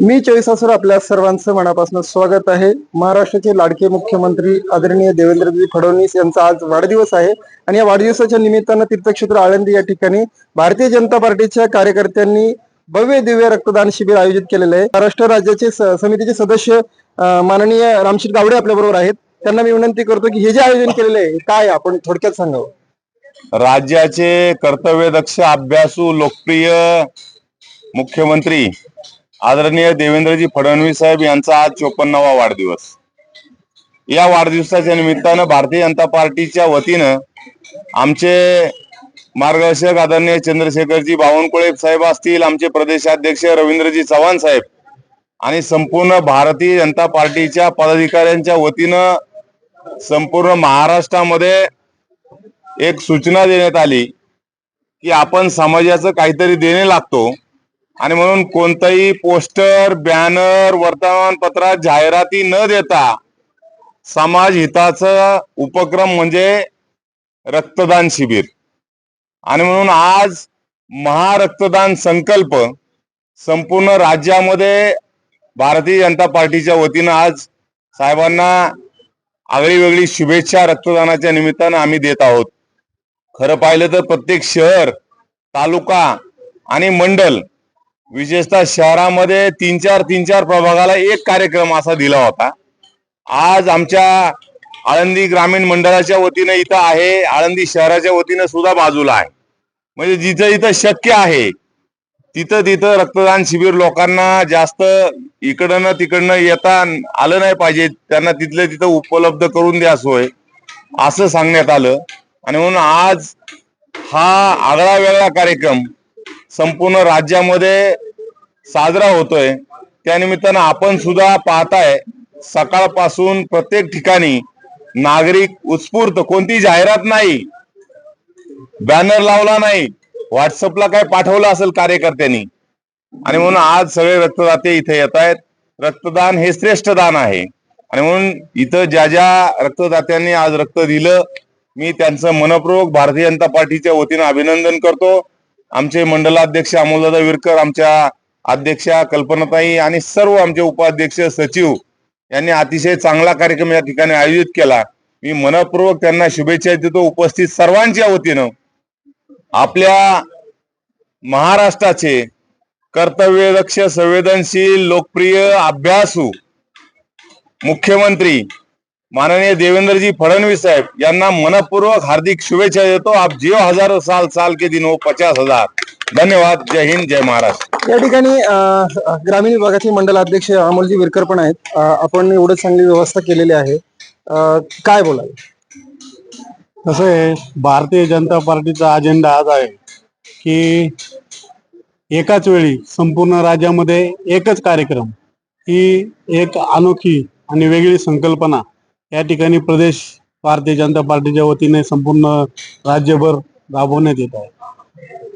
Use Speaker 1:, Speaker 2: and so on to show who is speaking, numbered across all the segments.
Speaker 1: मी चोईसासुर आपल्या सर्वांचं मनापासून स्वागत आहे. महाराष्ट्राचे लाडके मुख्यमंत्री आदरणीय देवेंद्रजी फडणवीस यांचा आज वाढदिवस आहे आणि या वाढदिवसाच्या निमित्तानं तीर्थक्षेत्र आळंदी या ठिकाणी भारतीय जनता पार्टीच्या कार्यकर्त्यांनी भव्य दिव्य रक्तदान शिबिर आयोजित केलेलं आहे. महाराष्ट्र राज्याचे समितीचे सदस्य माननीय रामशीर गावडे आपल्या बरोबर आहेत. त्यांना मी विनंती करतो की हे जे आयोजन केलेलं आहे हे काय आपण थोडक्यात सांगावं.
Speaker 2: राज्याचे कर्तव्यदक्ष अभ्यासू लोकप्रिय मुख्यमंत्री आदरणीय देवेंद्रजी फडणवीस साहेब यांचा आज चोपन्नावा वाढदिवस. या वाढदिवसाच्या निमित्तानं भारतीय जनता पार्टीच्या वतीनं आमचे मार्गदर्शक आदरणीय चंद्रशेखरजी बावनकुळे साहेब असतील आमचे प्रदेशाध्यक्ष रवींद्रजी चव्हाण साहेब आणि संपूर्ण भारतीय जनता पार्टीच्या पदाधिकाऱ्यांच्या वतीनं संपूर्ण महाराष्ट्रामध्ये एक सूचना देण्यात आली की आपण समाजाचं काहीतरी देणे लागतो. आणि म्हणून कोणताही पोस्टर बॅनर वर्तमानपत्रात जाहिराती न देता समाज हिताचा उपक्रम म्हणजे रक्तदान शिबिर. आणि म्हणून आज महारक्तदान संकल्प संपूर्ण राज्यामध्ये भारतीय जनता पार्टीच्या वतीनं आज साहेबांना आगळी वेगळी शुभेच्छा रक्तदानाच्या निमित्तानं आम्ही देत आहोत. खरं पाहिलं तर प्रत्येक शहर तालुका आणि मंडल विशेषतः शहरामध्ये तीन चार तीन चार प्रभागाला एक कार्यक्रम असा दिला होता. आज आमच्या आळंदी ग्रामीण मंडळाच्या वतीनं इथं आहे. आळंदी शहराच्या वतीनं सुद्धा बाजूला आहे. म्हणजे जिथं इथं शक्य आहे तिथं तिथं रक्तदान शिबिर लोकांना जास्त इकडनं तिकडनं येता आलं नाही पाहिजे. त्यांना तिथलं तिथं उपलब्ध करून द्या सोय असं सांगण्यात आलं. आणि म्हणून आज हा आगळा वेगळा कार्यक्रम संपूर्ण राज्यामध्ये साजरा होतोय. त्यानिमित्तानं आपण सुद्धा पाहताय सकाळपासून प्रत्येक ठिकाणी नागरिक उत्स्फूर्त कोणती जाहिरात नाही बॅनर लावला नाही व्हॉट्सअपला काय पाठवलं असेल कार्यकर्त्यांनी? आणि म्हणून आज सगळे रक्तदाते इथे येत आहेत. रक्तदान हे श्रेष्ठ दान आहे. आणि म्हणून इथं ज्या ज्या रक्तदात्यांनी आज रक्त दिलं मी त्यांचं मनपूर्वक भारतीय जनता पार्टीच्या वतीनं अभिनंदन करतो. आमचे मंडलाध्यक्ष अमोलदादा विरकर आमच्या अध्यक्षा कल्पनाताई आणि सर्व आमचे उपाध्यक्ष सचिव यांनी अतिशय चांगला कार्यक्रम या ठिकाणी आयोजित केला. मी मनपूर्वक त्यांना शुभेच्छा देतो. उपस्थित सर्वांच्या वतीनं आपल्या महाराष्ट्राचे कर्तव्यदक्ष संवेदनशील लोकप्रिय अभ्यासू मुख्यमंत्री माननीय देवेंद्रजी फडणवीस साहेब यांना मनपूर्वक हार्दिक शुभेच्छा देतो. आप जियो हजारो साल साल के दिन हो पचास हजार. धन्यवाद. जय हिंद जय महाराष्ट्र.
Speaker 1: या ठिकाणी ग्रामीण विभागाचे मंडल अध्यक्ष अमोलजी विरकर पण आहेत. आपण एवढं चांगली व्यवस्था केलेली आहे. काय बोलाल?
Speaker 3: कसं आहे भारतीय जनता पार्टीचा अजेंडा आज आहे की एकाच वेळी संपूर्ण राज्यामध्ये एकच कार्यक्रम ही एक अनोखी आणि वेगळी संकल्पना या ठिकाणी प्रदेश भारतीय जनता पार्टीच्या वतीने संपूर्ण राज्यभर राबवण्यात येत आहे.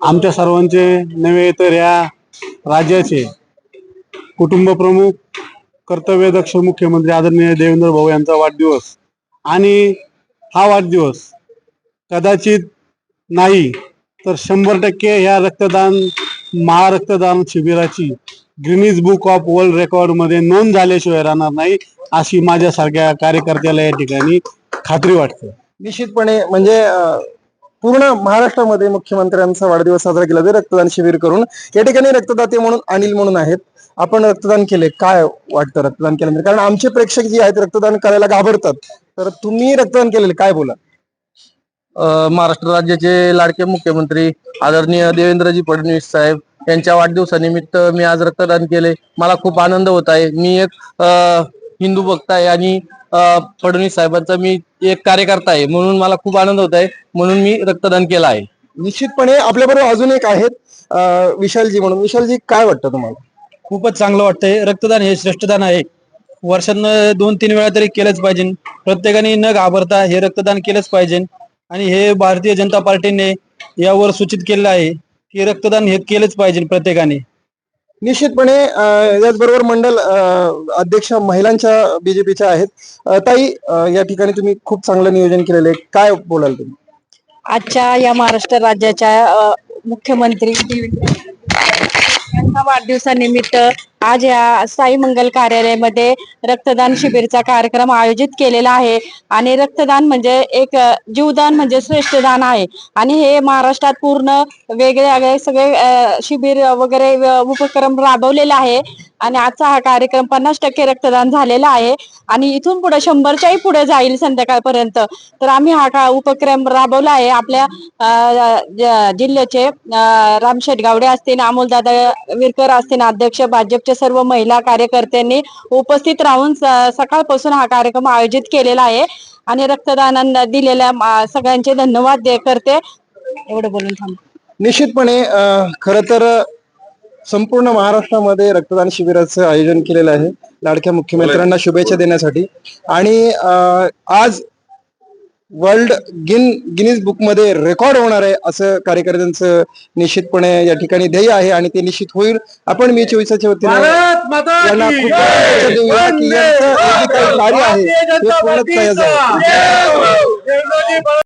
Speaker 3: आमच्या सर्वांचे नव्हे तर या राज्याचे कुटुंब प्रमुख कर्तव्यदक्ष मुख्यमंत्री आदरणीय देवेंद्र भाऊ यांचा वाढदिवस आणि हा वाढदिवस कदाचित नाही तर शंभर टक्के ह्या रक्तदान महारक्तदान शिबिराची ग्रीनिज बुक ऑफ वर्ल्ड रेकॉर्डमध्ये नोंद झाल्याशिवाय राहणार नाही अशी माझ्यासारख्या कार्यकर्त्याला या ठिकाणी खात्री वाटते.
Speaker 1: निश्चितपणे म्हणजे पूर्ण महाराष्ट्रामध्ये मुख्यमंत्र्यांचा वाढदिवस साजरा केला जाईल रक्तदान शिबिर करून. या ठिकाणी रक्तदाते म्हणून अनिल म्हणून आहेत. आपण रक्तदान केले काय वाटतं रक्तदान केल्यानंतर? कारण आमचे प्रेक्षक जे आहेत रक्तदान करायला घाबरतात. तर तुम्ही रक्तदान केलेले काय बोला?
Speaker 4: अ, महाराष्ट्र राज्याचे लाडके मुख्यमंत्री आदरणीय देवेंद्रजी फडणवीस साहेब यांच्या वाढदिवसानिमित्त मी आज रक्तदान केले. मला खूप आनंद होत आहे. मी एक अ, हिंदू भक्त आहे आणि फडणवीस साहेबांचा मी एक कार्यकर्ता आहे. म्हणून मला खूप आनंद होत आहे. म्हणून मी रक्तदान केलं आहे.
Speaker 1: निश्चितपणे आपल्याबरोबर अजून एक आहेत विशालजी म्हणून. विशालजी काय वाटतं तुम्हाला?
Speaker 5: खूपच चांगलं वाटतंय. रक्तदान हे श्रेष्ठदान आहे. वर्षांना दोन तीन वेळा तरी केलंच पाहिजे. प्रत्येकाने न घाबरता हे रक्तदान केलंच पाहिजे. आणि हे भारतीय जनता पार्टीने यावर सूचित केलेलं आहे. की रक्तदान हे केलंच पाहिजे प्रत्येकाने.
Speaker 1: निश्चितपणे अं, याचबरोबर मंडल अं, अध्यक्ष महिलांच्या बीजेपीच्या आहेत. ताई या ठिकाणी तुम्ही खूप चांगलं नियोजन केलेलं आहे. काय बोलाल तुम्ही?
Speaker 6: आजच्या या महाराष्ट्र राज्याच्या अ, मुख्यमंत्री देवेंद्र यांच्या वाढदिवसानिमित्त आज या साई मंगल कार्यालयामध्ये रक्तदान शिबिरचा कार्यक्रम आयोजित केलेला आहे. आणि रक्तदान म्हणजे एक जीवदान म्हणजे श्रेष्ठ दान आहे. आणि हे महाराष्ट्रात पूर्ण वेगळे वेगळे सगळे शिबिर वगैरे उपक्रम राबवलेला आहे. आणि आजचा हा कार्यक्रम पन्नास टक्के रक्तदान झालेला आहे. आणि इथून पुढे शंभरच्याही पुढे जाईल संध्याकाळपर्यंत. तर आम्ही हा का उपक्रम राबवला आहे. आपल्या जिल्ह्याचे राम रामशेठ गावडे असतील अमोलदादा विरकर असतील अध्यक्ष भाजपच्या सर्व महिला कार्यकर्त्यांनी उपस्थित राहून सकाळपासून हा कार्यक्रम आयोजित केलेला आहे. आणि रक्तदानांना दिलेल्या सगळ्यांचे धन्यवाद दे- करते. एवढं बोलून थांब.
Speaker 1: निश्चितपणे खर तर संपूर्ण महाराष्ट्रामध्ये रक्तदान शिबिराचं आयोजन केलेलं आहे. लाडक्या मुख्यमंत्र्यांना शुभेच्छा देण्यासाठी. आणि आज वर्ल्ड गिन गिनीज बुकमध्ये रेकॉर्ड होणार आहे असं कार्यकर्त्यांचं निश्चितपणे या ठिकाणी ध्येय आहे आणि ते निश्चित होईल. आपण मी चोवीसाच्या वतीने